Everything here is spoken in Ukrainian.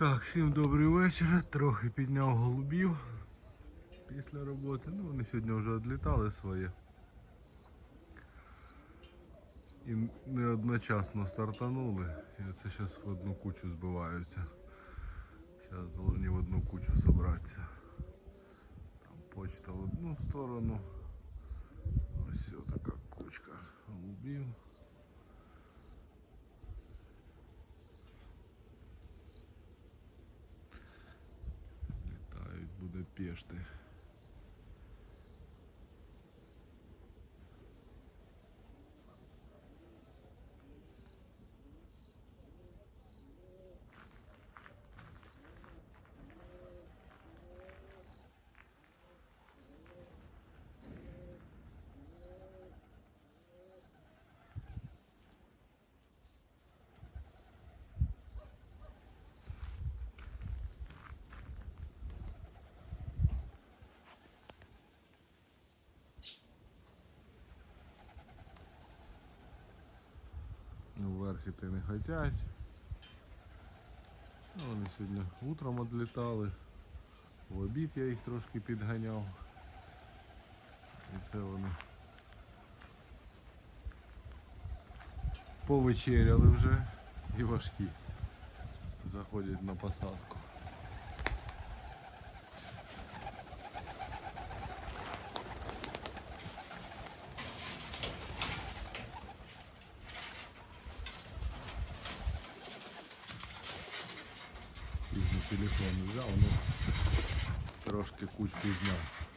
Так, всім добрий вечір. Трохи підняв голубів після роботи. Ну, вони сьогодні вже відлітали своє. І не одночасно стартанули. І оце зараз в одну кучу збиваються. Зараз повинні в одну кучу зібратися. Там почта в одну сторону. Ось така кучка голубів. Літають Будапешти. Ну, вверх іти не хотять. Вони сьогодні утром відлітали. В обід я їх трошки підганяв. І це вони повечеряли вже і важкі. Заходять на посадку. Телефон взяв, ну трошки кучку зняв.